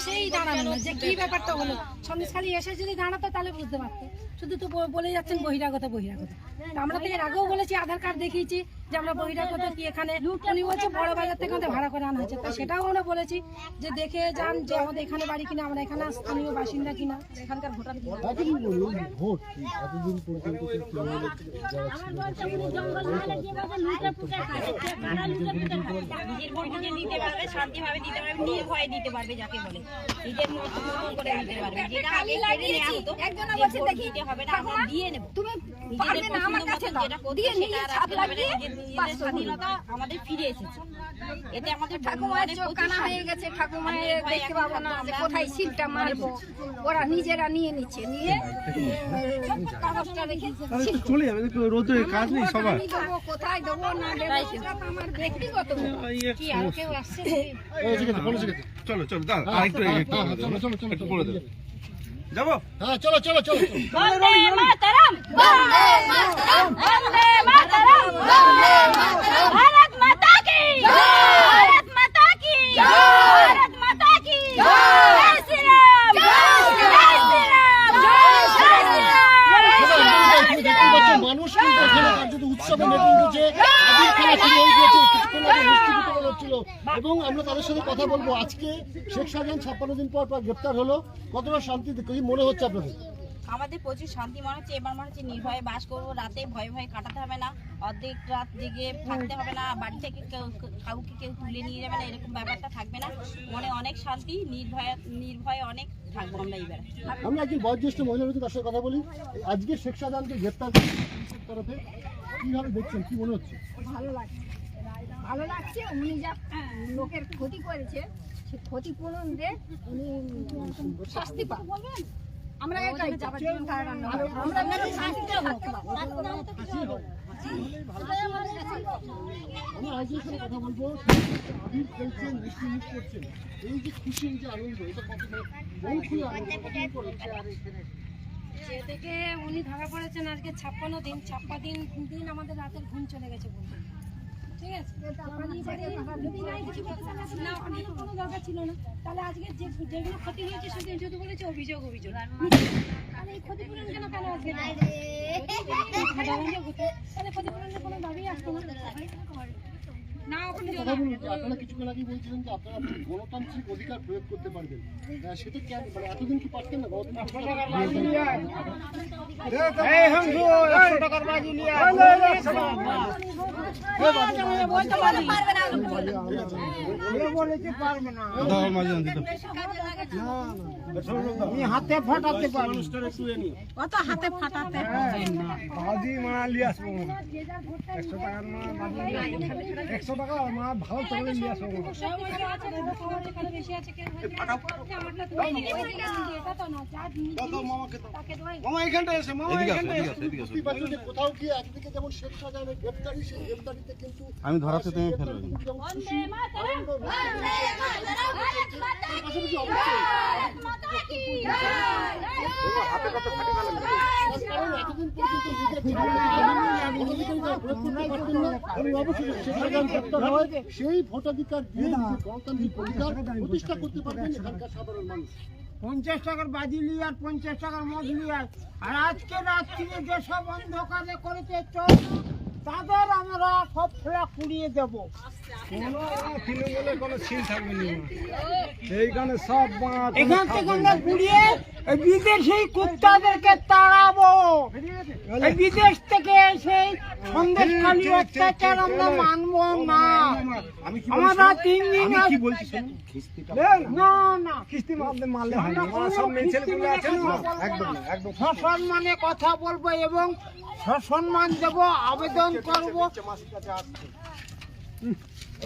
এসেই দাঁড়ানো না যে কি ব্যাপারটা হলো সন্দেশ খালি এসে যদি দাঁড়াতো তাহলে বুঝতে পারতো শুধু তো বলে যাচ্ছেন বহিরাগত বহিরাগত তা আমরা তো এর আগেও বলেছি আধার কার্ড দেখিয়েছি যে আমরা বহিরাগত কি এখানে উনি বলছে বড় বাজার থেকে আমাদের ভাড়া করে আনা হয়েছে তা সেটাও আমরা বলেছি যে দেখে যান যে আমাদের এখানে বাড়ি কিনা আমরা এখানে স্থানীয় বাসিন্দা কিনা এখানকার ভোটার নির্ভয়ে দিতে পারবে যাকে বলে নিজের মতো মতো করে পারবে। যেটা আগে কেড়ে নেওয়া হতো যে ভোট দিতে হবে না আমরা দিয়ে নেব। তুমি পারবে না আমার কাছে দাও। দিয়ে নিয়ে না লাগিয়ে। স্বাধীনতা আমাদের ফিরে এসেছে। এতে আমাদের ঠাকুমার চোখ কানা হয়ে গেছে ঠাকুমায় দেখতে পাবো না যে কোথায় সিলটা মারবো। ওরা নিজেরা নিয়ে নিচ্ছে নিয়ে কাগজটা রেখে চলে যাবে রোদে কাজ নেই সবার। কোথায় দেবো না দেবো? আমার ব্যক্তিগত কি আর কেউ আসছে। চলো চলো দাঁড়া একটু দেবো, যাব? হ্যাঁ চলো চলো চলো। চলো। বন্দে মাতরম বন্দে মাতরম বন্দে মাতরম বন্দে মাতরম। ভারত মাতা কি ভারত মাতা কি ভারত মাতা কি জয়। শ্রী রাম জয় শ্রী রাম জয় শ্রী রাম তুমি দেখতে পাচ্ছ মানুষ কিন্তু এখানে কার্যত উৎসবে মেতে উঠেছে। এবং আমরা তাদের সাথে কথা বলব। আজকে শেখ শাহজাহান ছাপ্পান্ন দিন পর পর গ্রেপ্তার হলো। কতটা শান্তি কি মনে হচ্ছে আপনাদের? আমাদের প্রচুর শান্তি মনে হচ্ছে। এবার মনে হচ্ছে নির্ভয়ে বাস করব। রাতে ভয়ে ভয়ে কাটাতে হবে না। অর্ধেক রাত জেগে থাকতে হবে না। বাড়ি থেকে কেউ কাউকে কেউ তুলে নিয়ে যাবে না। এরকম ব্যাপারটা থাকবে না। মনে অনেক শান্তি নির্ভয়ে নির্ভয়ে অনেক থাকব আমরা এবার আমরা একজন বয়োজ্যেষ্ঠ মহিলা রয়েছে তার সাথে কথা বলি। আজকে শেখ শাহজাহানকে গ্রেপ্তার তরফে। কীভাবে দেখছেন? কি মনে হচ্ছে? ভালো লাগছে। ভালো লাগছে উনি যা লোকের ক্ষতি করেছে সে ক্ষতিপূরণ দিয়ে উনি শাস্তি পান আমরা এটাই আমরা যেন শান্তিতে থাকতে আজকের সাথে কথা বলব। আবির খেলছেন মিষ্টি মুখ করছেন। এই যে খুশি যে আনন্দ এটা কত মন খুলে আনন্দ হচ্ছে আর এখানে। যে থেকে উনি ধরা পড়েছেন আজকে ছাপ্পান্ন দিন ছাপ্পান্ন দিন দিন আমাদের রাতের ঘুম চলে গেছে বলতে ঠিক আছে না অনেক কোনো দরকার ছিল না তাহলে আজকে যে যেগুলো ক্ষতি হয়েছে শুধু শুধু বলেছে অভিযোগ অভিযোগ তাহলে এই ক্ষতিপূরণ কেন কেন আজকে তাহলে ক্ষতিপূরণের কোনো দাবি আসতো না না ওখানে আপনারা কিছুক্ষণ আগে বলছিলেন যে আপনারা গণতান্ত্রিক অধিকার প্রয়োগ করতে পারবেন। আহ, সেটা কেন মানে এতদিন কি পারতেন না গণতান্ত্রিক দাও মাঝে আনতে হাতে ফাটাতে পারি অত হাতে ফাটাতে বাজি নিয়ে আসব একশো টাকার একশো টাকা মাল ভালো নিয়ে আসব দেওয়াই মামা এখানটা এসে মামা এখানটা কোথাও গিয়ে একদিকে যেমন শেখ গ্রেপ্তারি সেই গ্রেপ্তারিতে কিন্তু আমি ধরাতে তুমি ফেলবে কিন্তু মাতরম বন্দে মাতরম ভারত মাতা কি পাশাপাশি অবশ্যই সেই ভোটাধিকার দিয়ে গণতান্ত্রিক অধিকার প্রতিষ্ঠা করতে পারবেন এখানকার সাধারণ মানুষ। পঞ্চাশ টাকার বাজি নিয়ে আর, পঞ্চাশ টাকার মদ নিয়ে আর। আজকে রাত্রিরে যেসব অন্ধকারে করেছে চোখ তাদের আমরা সব ফেরা কুড়িয়ে দেব। তৃণমূলের কোনো সিল থাকবে না। এইখানে সব এখান থেকে আমরা কুড়িয়ে বিদেশি কুত্তাদেরকে তাড়াবো। বিদেশ থেকে সেই সন্দেশ খালি অত্যাচার আমরা মানবো না। আমরা তিন দিন। না না। কিস্তি মারলে সসম্মানে কথা বলব এবং সসম্মান দেব আবেদন করব।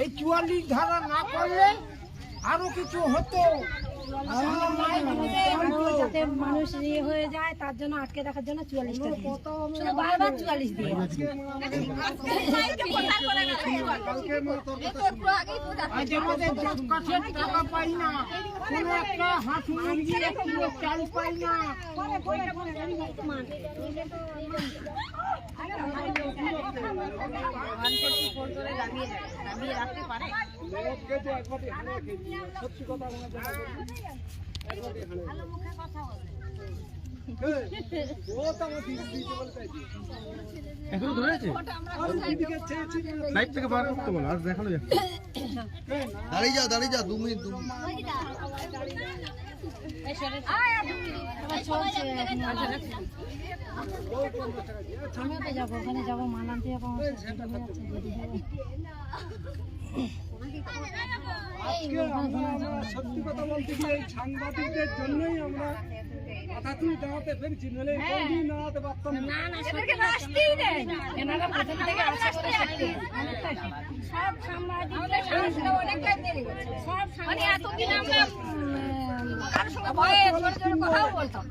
এই চুয়াল্লিশ ধারা না করলে আরও কিছু হতো। যাতে মানুষ ইয়ে হয়ে যায় তার জন্য আটকে রাখার জন্য চুয়াল্লিশটা শুধু বারবার চুয়াল্লিশ দিয়ে আমাদের টাকা পাই না কোনো একটা হাঁস মুরগি এক কিলো চাল পাই না। এখন ধরেছে লাইট থেকে বার করতে বলো আর দেখানো যাচ্ছে দাঁড়িয়ে যা দাঁড়িয়ে যা দু মিনিট দু মিনিট যাব ওখানে যাব মাল আনতে যাব আমার সাথে যাচ্ছে যদি। আজকে আমরা সত্যি কথা বলতে এই সাংবাদিকদের জন্যই আমরা তুই দাঁড়াতে পেরেছি নাহলে কোনদিন দাঁড়াতে পারতাম না এদেরকে আসতেই দেয় না। এনারা প্রথম থেকে সত্যি অনেকটাই সব সাংবাদিকদের সাহসটা অনেকটাই বেড়ে গেছে মানে এতদিন আমরা কারোর সঙ্গে ভয়ে জোরে জোরে কথাও বলতাম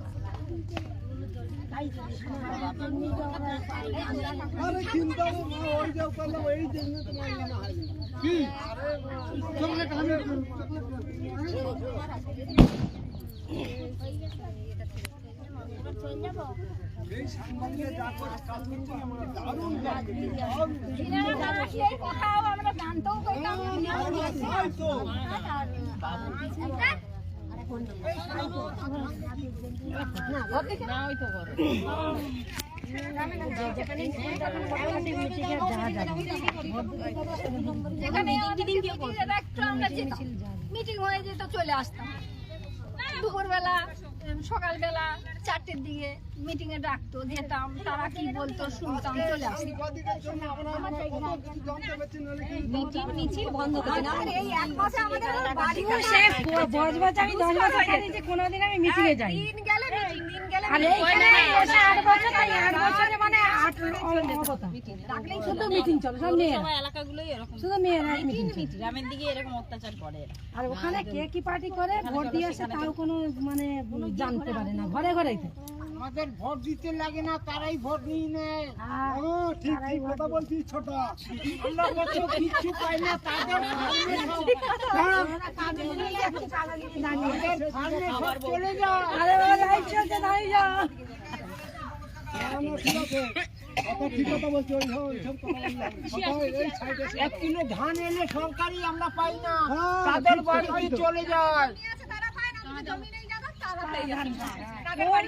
আরে চিন্তা করো ওই যাও করলাম এই জন্য তো মানলাম না হয়নি। কি? চকলেট আমি মিটিং হয়ে যেত চলে আসতাম। দুপুরবেলা সকালবেলা চারটের দিকে মিটিং এ ডাকতো যেতাম তারা কি বলতো শুনতাম চলে আসতাম। কোনোদিন আমি যাই মিটিং এ গেলে আর এইখানে এসে আট বছর তাই আট বছরে মানে আট অবতা শুধু মিটিং চলে সব মেয়েরা। এলাকাগুলোই এরকম। শুধু মেয়েরা মিটিং গ্রামের দিকে এরকম অত্যাচার করে। আর ওখানে কে কি পার্টি করে ভোট দিয়ে আসে তাও কোনো মানে জানতে পারে না। ঘরে ঘরেই আমাদের ভোট দিতে লাগে না তারাই ভোট নিয়ে নেয়। হ্যাঁ, ও, ঠিক ঠিক কথা বলছিস ছোটা। আমরা কত পাই না তাদের হ্যাঁ, এক কিলো ধান এলে সরকারি আমরা পাই না তাদের বাড়িতে চলে যায়।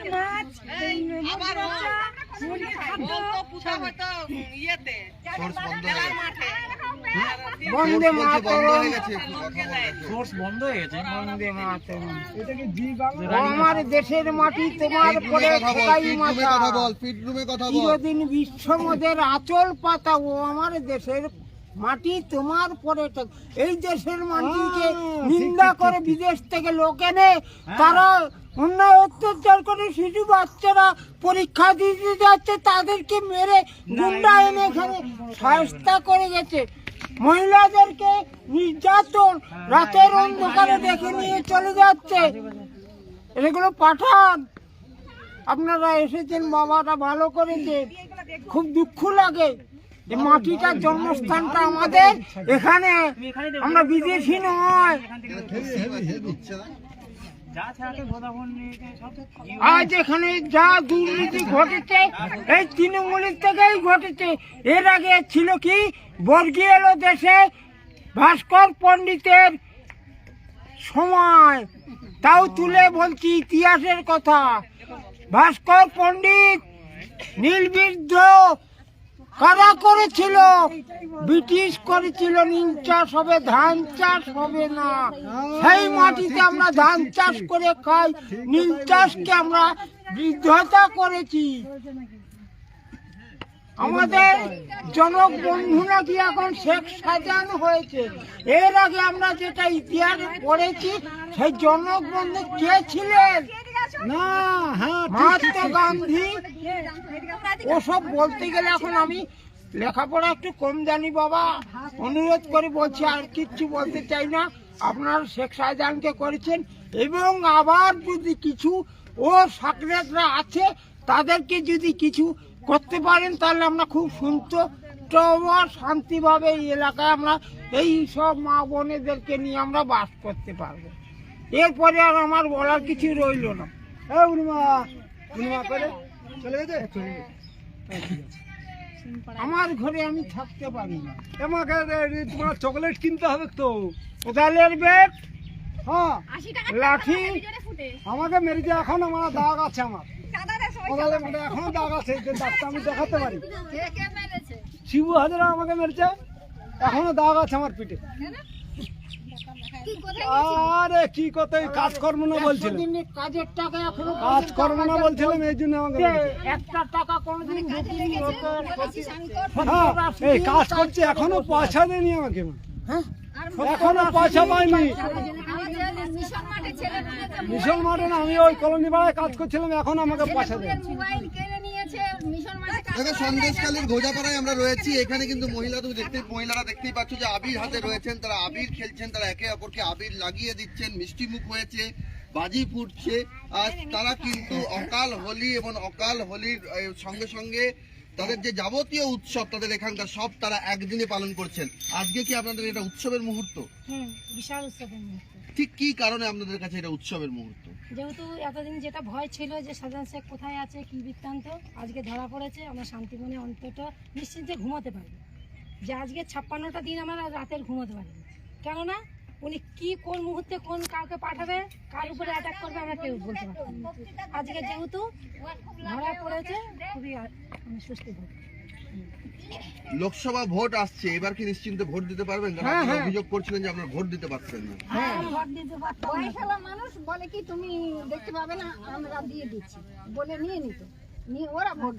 মাছ বন্দে বলছি বন্ধ হয়ে গেছে। বন্দে মাতরম। আমার দেশের মাটি তোমার পরে কথা বল খোদাই ফিট রুমে মাথা কথা বল ফিট রুমে কথা বল। চিরদিন বিশ্বমদের আচল পাতা ও আমার দেশের মাটি তোমার পরে এই দেশের মাটিকে নিন্দা করে বিদেশ থেকে লোক এনে তারা অন্যায় অত্যাচার করে শিশু বাচ্চারা পরীক্ষা দিতে যাচ্ছে তাদেরকে মেরে গুন্ডা এনে এখানে সহায়তা করে গেছে। মহিলাদেরকে নির্যাতন রাতের অন্ধকারে দেখে নিয়ে চলে যাচ্ছে। এগুলো পাঠান। আপনারা এসেছেন, বাবাটা ভালো করেছে খুব দুঃখ লাগে যে মাটিটার জন্মস্থানটা আমাদের এখানে। আমরা বিদেশি নয়। আজ এখানে যা দুর্নীতি ঘটেছে, এই তৃণমূলের থেকেই ঘটেছে। এর আগে ছিল কি? বর্গী এলো দেশে ভাস্কর পণ্ডিতের সময়। তাও তুলে বলছি ইতিহাসের কথা। ভাস্কর পণ্ডিত নীলবিদ্রোহ কারা করেছিল? ব্রিটিশ করেছিল, নীল চাষ হবে, ধান চাষ হবে না। সেই মাটিতে আমরা ধান চাষ করে খাই, নীল চাষকে আমরা বিদ্ধতা করেছি। আমাদের জনক বন্ধু নাকি এখন শেখ সাজান হয়েছে? এর আগে আমরা যেটা ইতিহাস পড়েছি, সেই জনক বন্ধু কে ছিলেন? না হ্যাঁ মহাত্মা গান্ধী। ওসব বলতে গেলে এখন আমি লেখাপড়া একটু কম জানি বাবা। অনুরোধ করে বলছি আর কিচ্ছু বলতে চাই না। আপনারা শেখ শাহজাহানকে করেছেন এবং আবার যদি কিছু ও সাকরেতরা আছে তাদেরকে যদি কিছু করতে পারেন তাহলে আমরা খুব শুনতো শান্তিভাবে এই এলাকায় আমরা এই সব মা বোনেদেরকে নিয়ে আমরা বাস করতে পারব। এরপরে আর আমার বলার কিছু রইল না। এ উনিমা উনিমা করে চলে গেছে? চলে গেছে। হ্যাঁ, আছে। আমার ঘরে আমি থাকতে পারি না। আমাকে তোমার চকলেট কিনতে হবে তো। কোদালের বেগ হ্যাঁ লাঠি আমাকে মেরেছে এখন আমার দাগ আছে আমার। কোদালে এখনও দাগ আছে যে দাগটা আমি দেখাতে পারি। শিবু হাজারা আমাকে মেরেছে এখনও দাগ আছে আমার পিঠে। আরে কি কত কাজ কর্ম না বলছিলাম কাজের টাকা এখনও কাজ কর্ম না বলছিলাম এই জন্য আমাকে একটা টাকা কোনোদিন ঢুকিনি। লোকের হ্যাঁ এই কাজ করছে এখনও পয়সা দেয়নি আমাকে। এখনও পয়সা পাইনি। মিশন মাঠে না, আমি ওই কলোনি পাড়ায় কাজ করছিলাম এখন আমাকে পয়সা দেয় মোবাইল কেড়ে নিয়েছে মিশন মাঠে কাজ দেখো সন্দেশকালীর ঘোজাপাড়ায় আমরা রয়েছি। এখানে কিন্তু মহিলা তুমি দেখতে মহিলারা দেখতেই পাচ্ছ যে আবির হাতে রয়েছেন, তারা আবির খেলছেন, তারা একে অপরকে আবির লাগিয়ে দিচ্ছেন, মিষ্টি মুখ হয়েছে, বাজি ফুটছে। আর তারা কিন্তু অকাল হোলি এবং অকাল হোলির সঙ্গে সঙ্গে তাদের যে যাবতীয় উৎসব তাদের এখানকার সব তারা একদিনে পালন করছেন। আজকে কি আপনাদের এটা উৎসবের মুহূর্ত? হুম বিশাল উৎসবের মুহূর্ত। ঠিক কি কারণে আপনাদের কাছে এটা উৎসবের মুহূর্ত? যেহেতু এতদিন যেটা ভয় ছিল যে সাজান শেখ কোথায় আছে কি বৃত্তান্ত আজকে ধরা পড়েছে আমরা শান্তিমনে অন্তত নিশ্চিন্তে ঘুমাতে পারি যে আজকে ছাপ্পান্নটা দিন আমরা রাতের ঘুমাতে পারি কেননা উনি কি কোন মুহূর্তে কোন কাউকে পাঠাবে কার উপরে অ্যাটাক করবে আমরা কেউ বলতে পারছি আজকে যেহেতু ধরা পড়েছে খুবই স্বস্তি বোধ লোকসভা ভোট আসছে এবার কি নিশ্চিন্তে ভোট দিতে পারবেন? কারণ অভিযোগ করছিলেন যে আপনারা ভোট দিতে পারছেন না। ভোট দিতে পারতাম না। বয়সালা মানুষ বলে কি তুমি দেখতে পাবে না আমরা দিয়ে দিচ্ছি। বলে নিয়ে নিত। নিয়ে ওরা ভোট।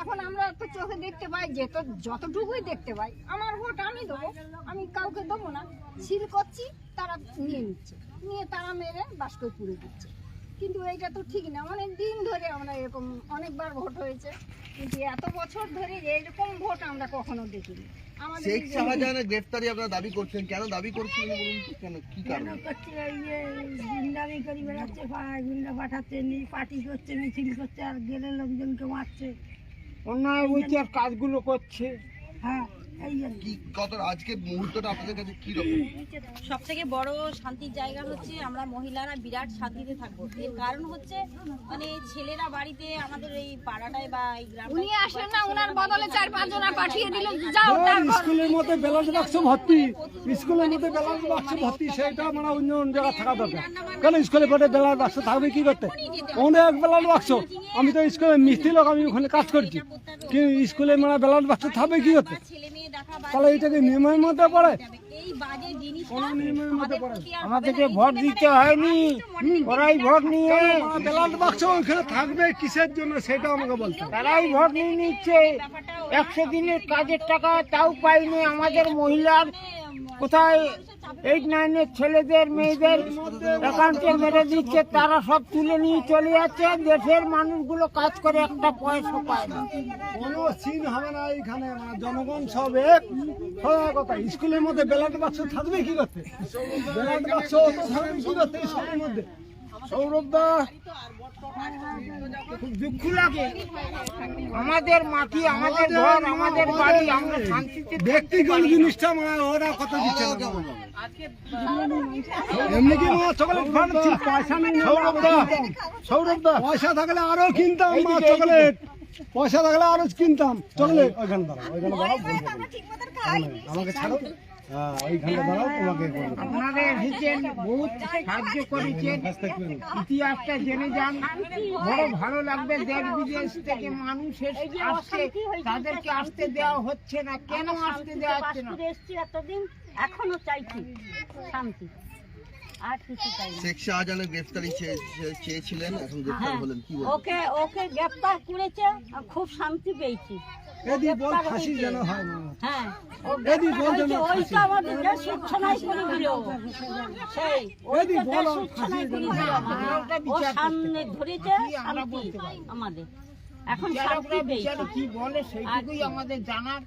এখন আমরা তো চোখে দেখতে পাই যে তো যতটুকুই দেখতে পাই আমার ভোট আমি দেবো আমি কাউকে দেবো না। সিল করছি তারা নিয়ে নিচ্ছে। নিয়ে তারা মেরে বাস করে পুড়ে দিচ্ছে। কিন্তু এইটা তো ঠিক না। অনেক দিন ধরে আমরা এরকম অনেকবার ভোট হয়েছে। কিন্তু এত বছর ধরে এরকম ভোট আমরা কখনো দেখিনি। আমাদের শেখ শাহজাহানের গ্রেফতারি আপনারা দাবি করছেন? কেন দাবি করছেন বলুন তো? কেন কি কারণ? করছে? ইয়ে গুন্ডামি করে বেড়াচ্ছে গুন্ডা পাঠাচ্ছে নি পার্টি করছে মিছিল করছে আর গেলে লোকজনকে মারছে। অন্যায় বিচার কাজগুলো করছে। হ্যাঁ। কি কত আজকের মুহূর্তটা আপনাদের কাছে কি রকম? সব থেকে বড় শান্তির জায়গা হচ্ছে আমরা মহিলারা বিরাট শান্তিতে থাকব। এর কারণ হচ্ছে মানে ছেলেরা বাড়িতে আমাদের এই পাড়াটায় বা এই উনি গ্রামটায় না ওনার বদলে চার পাঁচ জনা পাঠিয়ে দিল। যাও স্কুলের মধ্যে ব্যালট বাক্স ভর্তি স্কুলের মধ্যে ব্যালট বাক্স ভর্তি সেটা মানে অন্য অন্য জায়গায় থাকা দরকার। কেন স্কুলে পড়ে থাকবে কি করতে? অনেক ব্যালট বাক্স আমি তো স্কুলে মিস্ত্রি লোক আমি ওখানে কাজ করছি। কিন্তু স্কুলে মানে ব্যালট বাক্স থাকবে কি করতে? তাহলে এটাকে নিয়মের মধ্যে পড়ে? আমাদেরকে ভোট দিতে হয়নি। ওরাই ভোট নিয়ে ব্যালট বাক্স ওইখানে থাকবে কিসের জন্য সেটা আমাকে বলতে হবে। তারাই ভোট নিয়ে নিচ্ছে। একশো দিনের কাজের টাকা তাও পাইনি। আমাদের মহিলার কোথায় এইট নাইনের ছেলেদের, মেয়েদের অ্যাকাউন্টে মেরে দিচ্ছে, তারা সব তুলে নিয়ে চলে যাচ্ছে। দেশের মানুষগুলো কাজ করে, একটা পয়সা পায় না। কোনো সিন হবে না এইখানে মানে জনগণ সব এক। সোজা কথা, স্কুলের মধ্যে ব্যালট বাচ্চা থাকবে কি করতে? বাক্স থাকবে কি করতে স্কুলের মধ্যে? সৌরভ দা খুব দুঃখ লাগে। আমাদের মাটি আমাদের ঘর আমাদের বাড়ি আমরা শান্তিতে ব্যক্তিগত জিনিসটা মানে ওরা কত দিচ্ছে না। কেমন হবে? এমনি কি মা চকলেট পয়সা নেই সৌরভ দা পয়সা থাকলে আরও কিনতাম মা চকলেট পয়সা থাকলে আরও কিনতাম। চকলেট ওইখানে আমাকে ছাড়ো। হ্যাঁ ওইখানে দাঁড়াও তোমাকে বলব আপনারা এসেছেন বহুত সাহায্য করেছেন। ইতিহাসটা জেনে যান। বড় ভালো লাগবে দেশ বিদেশ থেকে মানুষ আসছে। তাদেরকে আসতে দেওয়া হচ্ছে না। কেন আসতে দেওয়া হচ্ছে না? এতদিন এখনও চাইছি শান্তি। আর কিছু চাই না। শেখ শাহজাহানের গ্রেফতারি চেয়ে- চেয়ে- চেয়েছিলেন এখন গ্রেফতার হলেন কি ওকে ওকে গ্রেপ্তার করেছে আর খুব শান্তি পেয়েছি। এদি বল ফাঁসি যেন হয় না। হ্যাঁ। এদি বল যেন গ্রেপ্তার আমাদের এদি বল। ও সামনে ধরেছে শান্তি এখন শান্তি কি বলে সেইটুকুই আমাদের জানার।